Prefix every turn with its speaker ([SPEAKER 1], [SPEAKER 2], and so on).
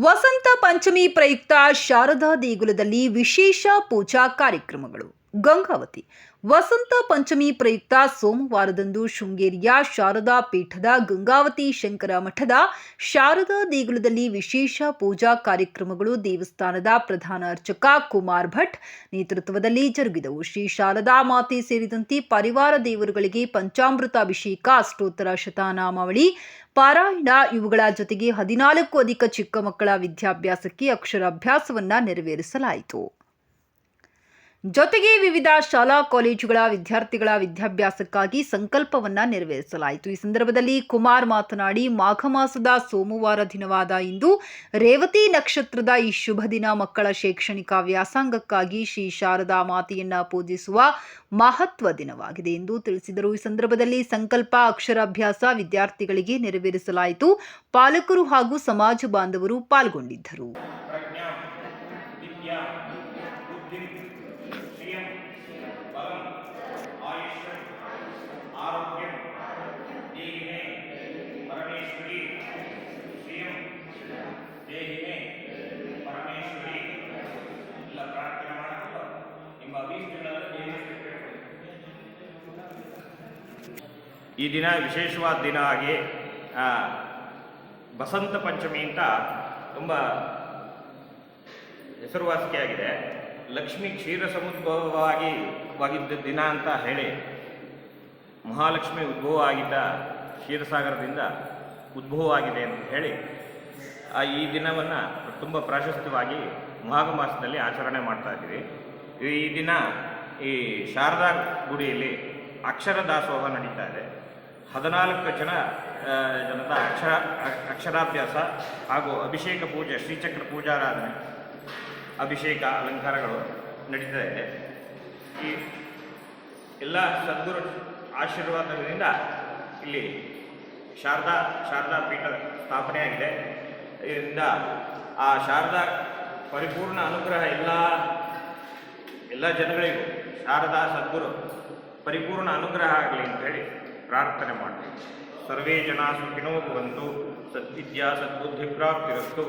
[SPEAKER 1] ವಸಂತ ಪಂಚಮಿ ಪ್ರಯುಕ್ತ ಶಾರದಾ ದೇಗುಲದಲ್ಲಿ ವಿಶೇಷ ಪೂಜಾ ಕಾರ್ಯಕ್ರಮಗಳು. ಗಂಗಾವತಿ. ವಸಂತ ಪಂಚಮಿ ಪ್ರಯುಕ್ತ ಸೋಮವಾರದಂದು ಶೃಂಗೇರಿಯ ಶಾರದಾ ಪೀಠದ ಗಂಗಾವತಿ ಶಂಕರ ಮಠದ ಶಾರದಾ ದೇಗುಲದಲ್ಲಿ ವಿಶೇಷ ಪೂಜಾ ಕಾರ್ಯಕ್ರಮಗಳು ದೇವಸ್ಥಾನದ ಪ್ರಧಾನ ಅರ್ಚಕ ಕುಮಾರ್ ಭಟ್ ನೇತೃತ್ವದಲ್ಲಿ ಜರುಗಿದವು. ಶ್ರೀ ಶಾರದಾ ಮಾತೆ ಸೇರಿದಂತೆ ಪರಿವಾರ ದೇವರುಗಳಿಗೆ ಪಂಚಾಮೃತ ಅಭಿಷೇಕ ಅಷ್ಟೋತ್ತರ ಶತನಾಮಾವಳಿ, ಪಾರಾಯಣ ಇವುಗಳ ಜೊತೆಗೆ ಹದಿನಾಲ್ಕು ಅಧಿಕ ಚಿಕ್ಕ ಮಕ್ಕಳ ವಿದ್ಯಾಭ್ಯಾಸಕ್ಕೆ ಅಕ್ಷರಾಭ್ಯಾಸವನ್ನ ನೆರವೇರಿಸಲಾಯಿತು. ಜೊತೆಗೆ ವಿವಿಧ ಶಾಲಾ, ಕಾಲೇಜುಗಳ ವಿದ್ಯಾರ್ಥಿಗಳ ವಿದ್ಯಾಭ್ಯಾಸಕ್ಕಾಗಿ ಸಂಕಲ್ಪವನ್ನ ನೆರವೇರಿಸಲಾಯಿತು. ಈ ಸಂದರ್ಭದಲ್ಲಿ ಕುಮಾರ್ ಮಾತನಾಡಿ, ಮಾಘ ಮಾಸದ ಸೋಮವಾರ ದಿನವಾದ ಇಂದು ರೇವತಿ ನಕ್ಷತ್ರದ ಈ ಶುಭ ದಿನ ಮಕ್ಕಳ ಶೈಕ್ಷಣಿಕ ವ್ಯಾಸಂಗಕ್ಕಾಗಿ ಶ್ರೀ ಶಾರದಾ ಮಾತೆಯನ್ನ ಪೂಜಿಸುವ ಮಹತ್ವ ದಿನವಾಗಿದೆ ಎಂದು ತಿಳಿಸಿದರು. ಈ ಸಂದರ್ಭದಲ್ಲಿ ಸಂಕಲ್ಪ, ಅಕ್ಷರಾಭ್ಯಾಸ ವಿದ್ಯಾರ್ಥಿಗಳಿಗೆ ನೆರವೇರಿಸಲಾಯಿತು. ಪಾಲಕರು ಹಾಗೂ ಸಮಾಜ ಬಾಂಧವರು ಪಾಲ್ಗೊಂಡಿದ್ದರು.
[SPEAKER 2] ಈ ದಿನ ವಿಶೇಷವಾದ ದಿನ ಆಗಿ ಬಸಂತ ಪಂಚಮಿ ಅಂತ ತುಂಬ ಹೆಸರುವಾಸಿಯಾಗಿದೆ. ಲಕ್ಷ್ಮಿ ಕ್ಷೀರ ಸಮುದ್ಭವವಾಗಿ ವಾಗಿದ್ದ ದಿನ ಅಂತ ಹೇಳಿ ಮಹಾಲಕ್ಷ್ಮಿ ಉದ್ಭವ ಆಗಿದ್ದ ಕ್ಷೀರಸಾಗರದಿಂದ ಉದ್ಭವ ಆಗಿದೆ ಅಂತ ಹೇಳಿ ಆ ಈ ದಿನವನ್ನು ತುಂಬ ಪ್ರಾಶಸ್ತ್ಯವಾಗಿ ಮಾಘ ಮಾಸದಲ್ಲಿ ಆಚರಣೆ ಮಾಡ್ತಾ ಇದ್ದೀವಿ. ಈ ದಿನ ಈ ಶಾರದಾ ಗುಡಿಯಲ್ಲಿ ಅಕ್ಷರ ದಾಸೋಹ ನಡೀತಾ ಇದೆ. ಹದಿನಾಲ್ಕು ಜನ ಜನದ ಅಕ್ಷರ, ಅಕ್ಷರಾಭ್ಯಾಸ ಹಾಗೂ ಅಭಿಷೇಕ ಪೂಜೆ, ಶ್ರೀಚಕ್ರ ಪೂಜಾರಾಧನೆ ಅಭಿಷೇಕ ಅಲಂಕಾರಗಳು ನಡೀತಾ ಇದೆ. ಈ ಎಲ್ಲ ಸದ್ಗುರು ಆಶೀರ್ವಾದದಿಂದ ಇಲ್ಲಿ ಶಾರದಾ ಶಾರದಾ ಪೀಠ ಸ್ಥಾಪನೆಯಾಗಿದೆ ಇದರಿಂದ ಆ ಶಾರದಾ ಪರಿಪೂರ್ಣ ಅನುಗ್ರಹ ಎಲ್ಲ ಎಲ್ಲ ಜನಗಳಿಗೂ ಶಾರದಾ ಸದ್ಗುರು ಪರಿಪೂರ್ಣ ಅನುಗ್ರಹ ಆಗಲಿ ಅಂತ ಹೇಳಿ ಪ್ರಾರ್ಥನೆ ಮಾಡ್ತೀವಿ. ಸರ್ವೇ ಜನ ಸುಖಿನೋ ಭವಂತು, ಸದ್ವಿದ್ಯಾ ಸದ್ಬುದ್ಧಿ ಪ್ರಾಪ್ತಿರಸ್ತು